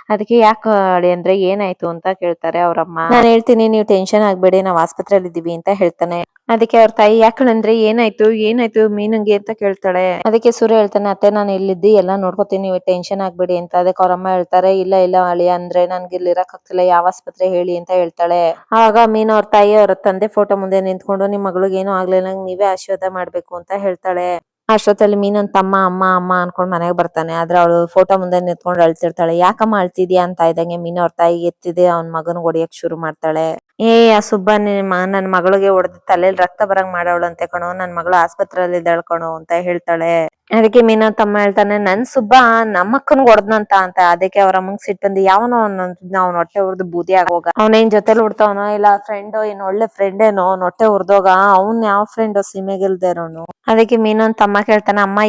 ಅದಕ್ಕೆ ಯಾಕೆ ಅಂದ್ರೆ ಏನಾಯ್ತು ಅಂತ ಕೇಳ್ತಾರೆ ಅವ್ರಮ್ಮ. ನಾನು ಹೇಳ್ತೀನಿ, ನೀವು ಟೆನ್ಷನ್ ಆಗ್ಬೇಡಿ, ನಾವು ಆಸ್ಪತ್ರೆಯಲ್ಲಿ ಇದ್ದೀವಿ ಅಂತ ಹೇಳ್ತಾನೆ. ಅದಕ್ಕೆ ಅವ್ರ ತಾಯಿ ಯಾಕಂದ್ರೆ ಏನಾಯ್ತು ಏನಾಯ್ತು ಮೀನಂಗೆ ಅಂತ ಕೇಳ್ತಾಳೆ. ಅದಕ್ಕೆ ಸೂರ್ಯ ಹೇಳ್ತಾನೆ, ಅತ್ತೆ, ನಾನು ಇಲ್ಲಿದ್ದು, ಎಲ್ಲ ನೋಡ್ಕೋತೀನಿ, ನೀವು ಟೆನ್ಷನ್ ಆಗ್ಬೇಡಿ ಅಂತ. ಅದಕ್ಕೆ ಅವರಮ್ಮ ಹೇಳ್ತಾರೆ, ಇಲ್ಲ ಇಲ್ಲ ಅಳಿ, ಅಂದ್ರೆ ನನ್ಗೆ ಇಲ್ಲಿ ಆಗ್ತಿಲ್ಲ, ಯಾವ ಆಸ್ಪತ್ರೆ ಹೇಳಿ ಅಂತ ಹೇಳ್ತಾಳೆ. ಆಗ ಮೀನ್ ಅವ್ರ ತಾಯಿ, ಅವ್ರ ತಂದೆ ಫೋಟೋ ಮುಂದೆ ನಿಂತ್ಕೊಂಡು, ನಿಮ್ ಮಗಳಿಗೆ ಏನೂ ಆಗ್ಲಿಲ್ಲ ನೀವೇ ಆಶೀರ್ವಾದ ಮಾಡ್ಬೇಕು ಅಂತ ಹೇಳ್ತಾಳೆ. ಅಷ್ಟೊತ್ತಲ್ಲಿ ಮೀನನ್ ತಮ್ಮ, ಅಮ್ಮ ಅಮ್ಮ ಅನ್ಕೊಂಡ್ ಮನೆಗ್ ಬರ್ತಾನೆ. ಆದ್ರೆ ಅವಳು ಫೋಟೋ ಮುಂದೆ ನಿಂತ್ಕೊಂಡು ಅಳ್ತಿರ್ತಾಳೆ. ಯಾಕಮ್ಮ ಅಳ್ತಿದ್ಯಾ ಅಂತ ಇದ್ದಂಗೆ ಮೀನು ಅವ್ರ ತಾಯಿಗೆ ಎತ್ತಿದೆ. ಅವ್ನ್ ಮಗನ್ ಹೊಡಿಯಕ್ ಶುರು ಮಾಡ್ತಾಳೆ. ಏ, ಆ ಸುಬ್ಬ, ನಿನ್ ಮಗಳಿಗೆ ಹೊಡೆದು ತಲೆಯಲ್ಲಿ ರಕ್ತ ಬರಂಗ್ ಮಾಡವಳಂತೆ ಕಣೋ. ನನ್ ಮಗಳು ಆಸ್ಪತ್ರೆಯಲ್ಲಿ ಇದ್ದಾಳ್ ಅಂತ ಹೇಳ್ತಾಳೆ. ಅದಕ್ಕೆ ಮೀನ ತಮ್ಮ ಹೇಳ್ತಾನೆ, ನನ್ ಸುಬ್ಬ ನಮ್ಮಕ್ಕನ್ ಹೊಡೆದ್ನಂತ ಅಂತ. ಅದಕ್ಕೆ ಅವ್ರ ಅಮ್ಮಂಗ್ ಸಿಟ್ ಬಂದು, ಯಾವನೋ ಅವ್ನ ಹೊಟ್ಟೆ ಉರ್ದು ಬೂದಿ ಆಗೋಗ. ಅವನೇನ್ ಜೊತೆಲಿ ಹುಡ್ತಾವನೋ? ಇಲ್ಲ ಫ್ರೆಂಡ್ ಏನ್ ಒಳ್ಳೆ ಫ್ರೆಂಡ್ ಏನೋ ಹೊಟ್ಟೆ ಉರ್ದೋಗ. ಅವ್ನ್ ಯಾವ ಫ್ರೆಂಡ್ ಸೀಮೆಗಿಲ್ದೇ ಇರೋನು ಅದಕ್ಕೆ ಮೀನೊಂದ್ ತಮ್ಮ ಕೇಳ್ತಾನೆ, ಅಮ್ಮ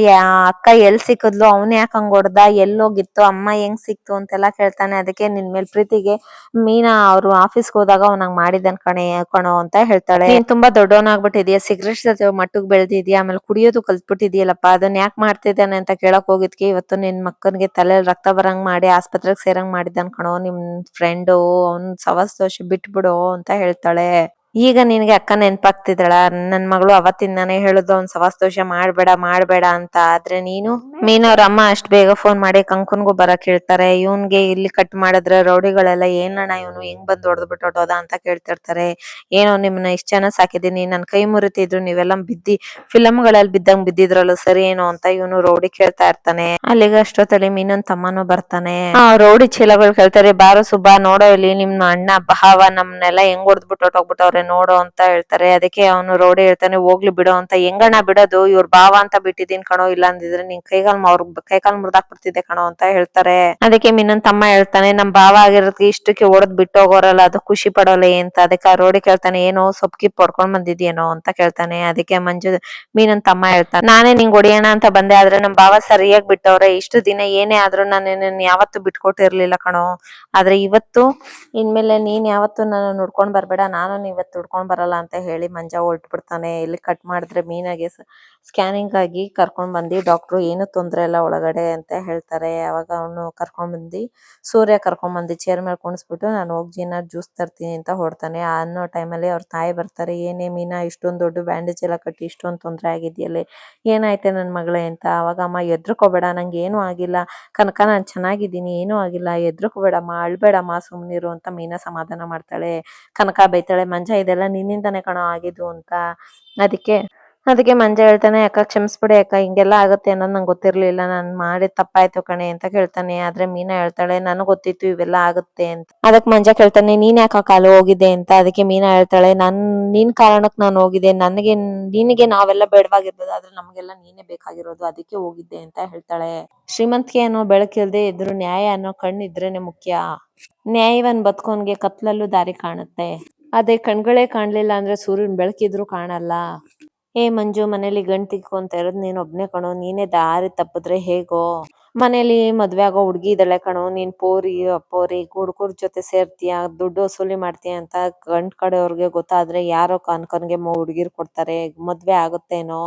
ಅಕ್ಕ ಎಲ್ ಸಿಕ್ಕದ್ಲು? ಅವ್ನ್ ಯಾಕ್ ಹಂಗ್ ಹೊಡ್ದ? ಎಲ್ಲೋಗಿತ್ತು ಅಮ್ಮ ಹೆಂಗ್ ಸಿಕ್ತು? ಅಂತೆಲ್ಲ ಕೇಳ್ತಾನೆ. ಅದಕ್ಕೆ ನಿನ್ ಮೇಲ್ ಪ್ರೀತಿಗೆ ಮೀನಾ ಅವ್ರು ಆಫೀಸ್ಗೆ ಹೋದಾಗ ಅವ್ನಂಗ್ ಮಾಡಿದನ್ ಕಣೆ, ಕಣೋ ಅಂತ ಹೇಳ್ತಾಳೆ. ನೀನ್ ತುಂಬಾ ದೊಡ್ಡವನಾಗ್ಬಿಟ್ಟಿದ್ಯಾ ಸಿಗರೇಟ್ ಜೊತೆ ಮಟ್ಟಕ್ ಬೆಳ್ದಿದ್ಯಾ, ಆಮೇಲೆ ಕುಡಿಯೋದು ಕಲ್ತ್ಬಿಟ್ಟಿದ್ಯಲ್ಲಪ್ಪ ಅದನ್ನ ಯಾಕ್ ಮಾಡ್ತಿದ್ದಾನೆ ಅಂತ ಕೇಳಕ್ ಹೋಗಿದ್ಕೆ ಇವತ್ತು ನಿನ್ ಮಕ್ಕನ್ಗೆ ತಲೆಯಲ್ಲಿ ರಕ್ತ ಬರಂಗ್ ಮಾಡಿ ಆಸ್ಪತ್ರೆಗೆ ಸೇರಂಗ್ ಮಾಡಿದನ್ ಕಣೋ, ನಿಮ್ ಫ್ರೆಂಡು ಅವ್ನ್ ಸವಸ್ ದೋಷ ಬಿಟ್ಬಿಡು ಅಂತ ಹೇಳ್ತಾಳೆ. ಈಗ ನಿನಗೆ ಅಕ್ಕ ನೆನಪಾಗ್ತಿದ್ದಾಳ. ನನ್ ಮಗಳು ಅವತ್ತಿಂದಾನೇ ಹೇಳುದು, ಅವ್ನ್ ಸವಾಸ್ ಮಾಡಬೇಡ, ಮಾಡ್ಬೇಡ ಅಂತ. ಆದ್ರೆ ನೀನು ಮೀನು ಅವ್ರ ಅಮ್ಮ ಅಷ್ಟ್ ಬೇಗ ಫೋನ್ ಮಾಡಿ ಕಂಕುನ್ಗೂ ಬರಕ್ ಹೇಳ್ತಾರೆ. ಇವ್ನ್ಗೆ ಇಲ್ಲಿ ಕಟ್ ಮಾಡಿದ್ರೆ ರೌಡಿಗಳೆಲ್ಲ ಏನಣ್ಣ ಇವನು? ಹೆಂಗ್ ಬಂದ್ ಹೊಡೆದ್ಬಿಟ್ಟು ಹೊರ್ಟೋದ ಅಂತ ಕೇಳ್ತಿರ್ತಾರೆ. ಏನೋ ನಿಮ್ನ ಇಷ್ಟ್ ಜನ ಸಾಕಿದೀನಿ ನನ್ ಕೈ ಮುರಿತಿದ್ರು. ನೀವೆಲ್ಲ ಬಿದ್ದಿ ಫಿಲಮ್ಗಳಲ್ಲಿ ಬಿದ್ದಂಗ್ ಬಿದ್ದಿದ್ರಲ್ಲ ಸರಿ, ಏನೋ? ಅಂತ ಇವನು ರೌಡಿ ಕೇಳ್ತಾ ಇರ್ತಾನೆ. ಅಲ್ಲಿಗೆ ಅಷ್ಟೊತ್ತಲ್ಲಿ ಮೀನನ್ ತಮ್ಮನು ಬರ್ತಾನೆ. ಆ ರೌಡಿ ಚೀಲಗಳು ಕೇಳ್ತಾರೆ ಬಾರೋ ಸುಬ್ಬ, ನೋಡೋ ಇಲ್ಲಿ ನಿಮ್ನ ಅಣ್ಣ ಭಾವ ನಮ್ನೆಲ್ಲ ಹೆಂಗ್ ಹೊಡೆದ್ಬಿಟ್ಟು ಹೊಟ್ಟೋಗ್ಬಿಟ್ಟವ್ರೆ ನೋಡು ಅಂತ ಹೇಳ್ತಾರೆ. ಅದಕ್ಕೆ ಅವನು ರೌಡಿ ಹೇಳ್ತಾನೆ, ಹೋಗ್ಲಿ ಬಿಡೋ ಅಂತ. ಹೆಂಗಣ್ಣ ಬಿಡೋದು? ಇವ್ರ ಭಾವ ಅಂತ ಬಿಟ್ಟಿದ್ದೀನಿ ಕಣೋ ಇಲ್ಲ ಅಂದಿದ್ರೆ ನಿನ್ ಕೈಗಾಲ್ ಅವ್ರ ಕೈಕಾಲ್ ಮುರ್ದಾಕ್ಬಿಡ್ತಿದ್ದೆ ಕಣೋ ಅಂತ ಹೇಳ್ತಾರೆ. ಅದಕ್ಕೆ ಮಿನ್ನನ್ ತಮ್ಮ ಹೇಳ್ತಾನೆ, ನಮ್ ಭಾವ ಆಗಿರೋದಕ್ಕೆ ಇಷ್ಟಕ್ಕೆ ಓಡದ್ ಬಿಟ್ಟು ಹೋಗೋರಲ್ಲ ಅದು ಖುಷಿ ಪಡೋಲ್ಲ ಅಂತ. ಅದಕ್ಕೆ ಆ ರೋಡಿ ಕೇಳ್ತಾನೆ, ಏನೋ ಸೊಪ್ಕಿ ಪಡ್ಕೊಂಡ್ ಬಂದಿದ್ಯೇನೋ? ಅಂತ ಕೇಳ್ತಾನೆ. ಅದಕ್ಕೆ ಮಂಜು, ಮೀನನ್ ತಮ್ಮ ಹೇಳ್ತಾನೆ, ನಾನೇ ನಿಂಗ್ ಹೊಡಿಯೋಣ ಅಂತ ಬಂದೆ, ಆದ್ರೆ ನಮ್ ಭಾವ ಸರಿಯಾಗಿ ಬಿಟ್ಟವ್ರೆ. ಇಷ್ಟು ದಿನ ಏನೇ ಆದ್ರೂ ನಾನು ಯಾವತ್ತು ಬಿಟ್ಕೊಟ್ಟಿರ್ಲಿಲ್ಲ ಕಣೋ. ಆದ್ರೆ ಇವತ್ತು, ಇನ್ಮೇಲೆ ನೀನ್ ಯಾವತ್ತು ನನ್ನ ನೋಡ್ಕೊಂಡ್ ಬರ್ಬೇಡ ನಾನು ಇವತ್ತು ನೋಡ್ಕೊಂಡ್ ಬರಲ್ಲ ಅಂತ ಹೇಳಿ ಮಂಜ ಹೊರಟ್ಬಿಡ್ತಾನೆ. ಇಲ್ಲಿ ಕಟ್ ಮಾಡಿದ್ರೆ ಮೀನಾಗೆ ಸ್ಕ್ಯಾನಿಂಗ್ ಆಗಿ ಕರ್ಕೊಂಡ್ ಬಂದಿ ಡಾಕ್ಟ್ರು ಏನು ತೊಂದ್ರೆ ಇಲ್ಲ ಒಳಗಡೆ ಅಂತ ಹೇಳ್ತಾರೆ. ಅವಾಗ ಅವನು ಕರ್ಕೊಂಡ್ ಬಂದಿ ಸೂರ್ಯ ಕರ್ಕೊಂಡ್ ಬಂದಿ ಚೇರ್ ಮೇಲೆ ಕುಣಿಸ್ಬಿಟ್ಟು ನಾನು ಹೋಗಿ ಜ್ಯೂಸ್ ತರ್ತೀನಿ ಅಂತ ಹೊರಡ್ತಾನೆ. ಅನ್ನೋ ಅಲ್ಲಿ ಅವ್ರ ತಾಯಿ ಬರ್ತಾರೆ. ಏನೇ ಮೀನಾ, ಇಷ್ಟೊಂದು ದೊಡ್ಡ ಬ್ಯಾಂಡೇಜ್ ಎಲ್ಲ ಕಟ್ಟಿ ಇಷ್ಟೊಂದು ತೊಂದರೆ ಆಗಿದೆಯಲ್ಲೇ? ಏನಾಯ್ತೆ ನನ್ನ ಮಗಳೇ ಅಂತ. ಅವಾಗ ಅಮ್ಮ, ಎದ್ರಕೋಬೇಡ, ನಂಗೆ ಏನೂ ಆಗಿಲ್ಲ. ಕನಕ, ನಾನು ಚೆನ್ನಾಗಿದ್ದೀನಿ. ಏನೂ ಆಗಿಲ್ಲ. ಎದ್ರಕೋಬೇಡಮ್ಮ, ಅಳ್ಬೇಡಮ್ಮ ಸುಮ್ನಿರು ಅಂತ ಮೀನಾ ಸಮಾಧಾನ ಮಾಡ್ತಾಳೆ. ಕನಕ ಬೈತಾಳೆ, ಮಂಜ, ಇದೆಲ್ಲ ನಿನ್ನಿಂದಾನೇ ಕಣೋ ಆಗಿದ್ದು ಅಂತ. ಅದಕ್ಕೆ ಅದಕ್ಕೆ ಮಂಜ ಹೇಳ್ತಾನೆ, ಅಕ್ಕ ಕ್ಷಮಿಸ್ಬಿಡಿ ಅಕ್ಕ, ಹಿಂಗೆಲ್ಲ ಆಗುತ್ತೆ ಅನ್ನೋದು ನಂಗೆ ಗೊತ್ತಿರ್ಲಿಲ್ಲ. ನಾನ್ ಮಾಡಿದ್ ತಪ್ಪಾಯ್ತು ಕಣೆ ಅಂತ ಕೇಳ್ತಾನೆ. ಆದ್ರೆ ಮೀನಾ ಹೇಳ್ತಾಳೆ, ನನಗ್ ಗೊತ್ತಿತ್ತು ಇವೆಲ್ಲ ಆಗುತ್ತೆ ಅಂತ ಅದಕ್ ಮಂಜ ಕೇಳ್ತಾನೆ, ನೀನ್ ಯಾಕ ಕಾಲು ಹೋಗಿದೆ ಅಂತ? ಅದಕ್ಕೆ ಮೀನಾ ಹೇಳ್ತಾಳೆ, ನನ್, ನಿನ್ ಕಾರಣಕ್ ನಾನು ಹೋಗಿದ್ದೆ. ನನಗೆ, ನಿನಗೆ ನಾವೆಲ್ಲ ಬೇಡವಾಗಿರ್ಬೋದು, ಆದ್ರೆ ನಮ್ಗೆಲ್ಲ ನೀನೇ ಬೇಕಾಗಿರೋದು, ಅದಕ್ಕೆ ಹೋಗಿದ್ದೆ ಅಂತ ಹೇಳ್ತಾಳೆ. ಶ್ರೀಮಂತಿಕೆ ಅನ್ನೋ ಬೆಳಕಿಲ್ದೆ ಇದ್ರು ನ್ಯಾಯ ಅನ್ನೋ ಕಣ್ಣಿದ್ರೇನೆ ಮುಖ್ಯ. ನ್ಯಾಯವನ್ ಬದುಕೋನ್ಗೆ ಕತ್ಲಲ್ಲೂ ದಾರಿ ಕಾಣುತ್ತೆ. ಅದೇ ಕಣ್ಗಳೇ ಕಾಣ್ಲಿಲ್ಲ ಅಂದ್ರೆ ಸೂರ್ಯನ್ ಬೆಳಕಿದ್ರು ಕಾಣಲ್ಲ. ಏ ಮಂಜು, ಮನೇಲಿ ಗಂಡ್ ತಿಕ್ಕೊಂತ ಇರೋದ್ ನೀನ್ ಒಬ್ನೇ ಕಣೋ, ನೀನೇ ದಾರಿ ತಪ್ಪಿದ್ರೆ ಹೇಗೋ? ಮನೇಲಿ ಮದ್ವೆ ಆಗೋ ಹುಡ್ಗಿ ಇದಾಳೆ ಕಣೋ, ನೀನ್ ಪೋರಿ, ಅಪ್ಪೋರಿ, ಹುಡ್ಗುರ್ ಜೊತೆ ಸೇರ್ತೀಯ, ದುಡ್ಡು ವಸೂಲಿ ಮಾಡ್ತೀಯ ಅಂತ ಅವರಿಗೆ ಗೊತ್ತಾದ್ರೆ ಯಾರೋ ಕಾನ್ಕನ್ಗೆ ಹುಡ್ಗಿರ್ ಕೊಡ್ತಾರೆ, ಮದ್ವೆ ಆಗುತ್ತೇನೋ?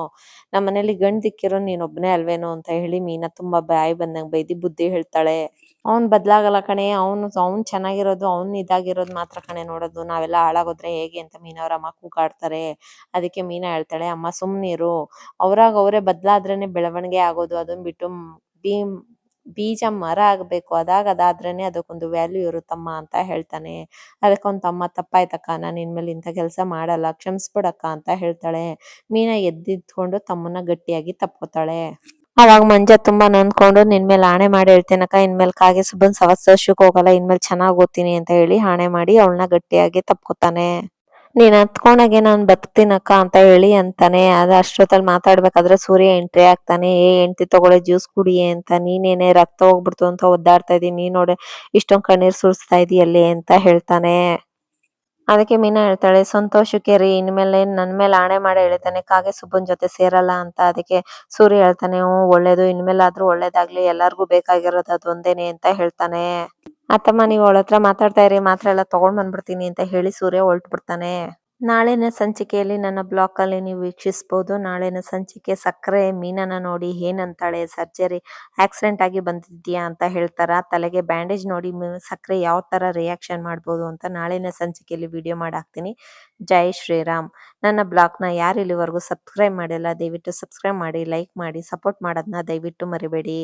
ನಮ್ ಮನೇಲಿ ಗಂಡ್ ತಿಕ್ಕಿರೋ ನೀನ್ ಒಬ್ನೇ ಅಲ್ವೇನೋ ಅಂತ ಹೇಳಿ ಮೀನಾ ತುಂಬಾ ಬಾಯಿ ಬಂದಂಗ್ ಬೈದಿ ಬುದ್ಧಿ ಹೇಳ್ತಾಳೆ. ಅವ್ನ್ ಬದ್ಲಾಗಲ್ಲ ಕಣೆ, ಅವ್ನು, ಅವ್ನ್ ಚೆನ್ನಾಗಿರೋದು, ಅವ್ನ್ ಇದಾಗಿರೋದು ಮಾತ್ರ ಕಣೆ ನೋಡೋದು. ನಾವೆಲ್ಲ ಹಾಳಾಗೋದ್ರೆ ಹೇಗೆ ಅಂತ ಮೀನ ಅವ್ರ ಅಮ್ಮ ಕೂಗಾಡ್ತಾರೆ. ಅದಕ್ಕೆ ಮೀನಾ ಹೇಳ್ತಾಳೆ, ಅಮ್ಮ ಸುಮ್ನಿರು ಅವ್ರಾಗ ಅವರೇ ಬದ್ಲಾದ್ರೇನೆ ಬೆಳವಣಿಗೆ ಆಗೋದು. ಅದನ್ ಬಿಟ್ಟು ಬೀಮ್, ಬೀಜ ಮರ ಆಗ್ಬೇಕು. ಅದಾಗ ಅದಾದ್ರೇನೆ ಅದಕ್ಕೊಂದು ವ್ಯಾಲ್ಯೂ ಇರುತ್ತಮ್ಮ ಅಂತ ಹೇಳ್ತಾನೆ. ಅದಕ್ಕೆ ಅವ್ನ್ ತಮ್ಮ, ತಪ್ಪಾಯ್ತಕ್ಕ, ನಾನ್ ಇನ್ಮೇಲೆ ಇಂಥ ಕೆಲಸ ಮಾಡಲ್ಲ. ಕ್ಷಮಿಸ್ಬಿಡಕ್ಕ ಅಂತ ಹೇಳ್ತಾಳೆ. ಮೀನಾ ಎದ್ದಿದ್ಕೊಂಡು ತಮ್ಮನ್ನ ಗಟ್ಟಿಯಾಗಿ ತಪ್ಕೊತಾಳೆ. ಅವಾಗ ಮಂಜ ತುಂಬಾ ನೊಂದ್ಕೊಂಡು ನಿನ್ ಮೇಲೆ ಆಣೆ ಮಾಡಿ ಹೇಳ್ತೇನಕ್ಕ, ಇನ್ಮೇಲೆ ಕಾಗೆ ಸುಬ್ಬನ್ ಸವಸ್ದೋಷಕ್ ಹೋಗಲ್ಲ, ಇನ್ಮೇಲೆ ಚೆನ್ನಾಗ್ ಓದ್ತೀನಿ ಅಂತ ಹೇಳಿ ಆಣೆ ಮಾಡಿ ಅವಳನ್ನ ಗಟ್ಟಿಯಾಗಿ ತಪ್ಕೋತಾನೆ. ನೀನ್ ಹತ್ಕೊಂಡಾಗೆ ನಾನ್ ಬದುಕ್ತೀನಕ್ಕ ಅಂತ ಹೇಳಿ ಅಂತಾನೆ. ಅದ ಅಷ್ಟೊತ್ತಲ್ಲಿ ಮಾತಾಡ್ಬೇಕಾದ್ರೆ ಸೂರ್ಯ ಎಂಟ್ರಿ ಆಗ್ತಾನೆ. ಏ ಎಂಟಿ ತಗೊಳ್ಳೆ ಜ್ಯೂಸ್ ಕುಡಿಯೆ ಅಂತ, ನೀನೇನೆ ರಕ್ತ ಹೋಗ್ಬಿಡ್ತು ಅಂತ ಒದ್ದಾಡ್ತಾ ಇದೀನಿ ನೀನ್ ನೋಡೆ ಇಷ್ಟೊಂದ್ ಕಣ್ಣೀರ್ ಸುರಿಸ್ತಾ ಇದೀಯಲ್ಲೇ ಅಂತ ಹೇಳ್ತಾನೆ. ಅದಕ್ಕೆ ಮೀನಾ ಹೇಳ್ತಾಳೆ ಸಂತೋಷಕ್ಕೆ ರೀ ಇನ್ಮೇಲೆ ನನ್ ಮೇಲೆ ಆಣೆ ಮಾಡಿ ಹೇಳ್ತಾನೆ ಕಾಗೆ ಸುಬ್ಬನ್ ಜೊತೆ ಸೇರಲ್ಲ ಅಂತ. ಅದಕ್ಕೆ ಸೂರ್ಯ ಹೇಳ್ತಾನೆ ಹ್ಮ್ ಒಳ್ಳೇದು, ಇನ್ಮೇಲಾದ್ರೂ ಒಳ್ಳೇದಾಗ್ಲಿ, ಎಲ್ಲಾರ್ಗೂ ಬೇಕಾಗಿರೋದು ಅದೊಂದೇನೆ ಅಂತ ಹೇಳ್ತಾನೆ. ಅತ್ತಮ್ಮ, ನೀವ್ ಅವಳ ಹತ್ರ ಮಾತಾಡ್ತಾ ಇರಿ ಮಾತ್ರ ಎಲ್ಲ ತಗೊಂಡ್ ಬಂದ್ಬಿಡ್ತೀನಿ ಅಂತ ಹೇಳಿ ಸೂರ್ಯ ಹೊರಟು ಬಿಡ್ತಾನೆ ನಾಳಿನ ಸಂಚಿಕೆಯಲ್ಲಿ ನನ್ನ ಬ್ಲಾಗಲ್ಲಿ ನೀವು ವೀಕ್ಷಿಸ್ಬೋದು. ನಾಳೆನ ಸಂಚಿಕೆ ಸಕ್ಕರೆ ಮೀನನ್ನ ನೋಡಿ ಏನಂತಾಳೆ, ಸರ್ಜರಿ ಆಕ್ಸಿಡೆಂಟ್ ಆಗಿ ಬಂದಿದ್ಯಾ ಅಂತ ಹೇಳ್ತಾರ, ತಲೆಗೆ ಬ್ಯಾಂಡೇಜ್ ನೋಡಿ ಸಕ್ಕರೆ ಯಾವ ಥರ ರಿಯಾಕ್ಷನ್ ಮಾಡ್ಬೋದು ಅಂತ ನಾಳೆನ ಸಂಚಿಕೆಯಲ್ಲಿ ವಿಡಿಯೋ ಮಾಡಾಕ್ತೀನಿ. ಜೈ ಶ್ರೀರಾಮ್. ನನ್ನ ಬ್ಲಾಗ್ನ ಯಾರು ಇಲ್ಲಿವರೆಗೂ ಸಬ್ಸ್ಕ್ರೈಬ್ ಮಾಡಿಲ್ಲ, ದಯವಿಟ್ಟು ಸಬ್ಸ್ಕ್ರೈಬ್ ಮಾಡಿ ಲೈಕ್ ಮಾಡಿ ಸಪೋರ್ಟ್ ಮಾಡೋದನ್ನ ದಯವಿಟ್ಟು ಮರಿಬೇಡಿ.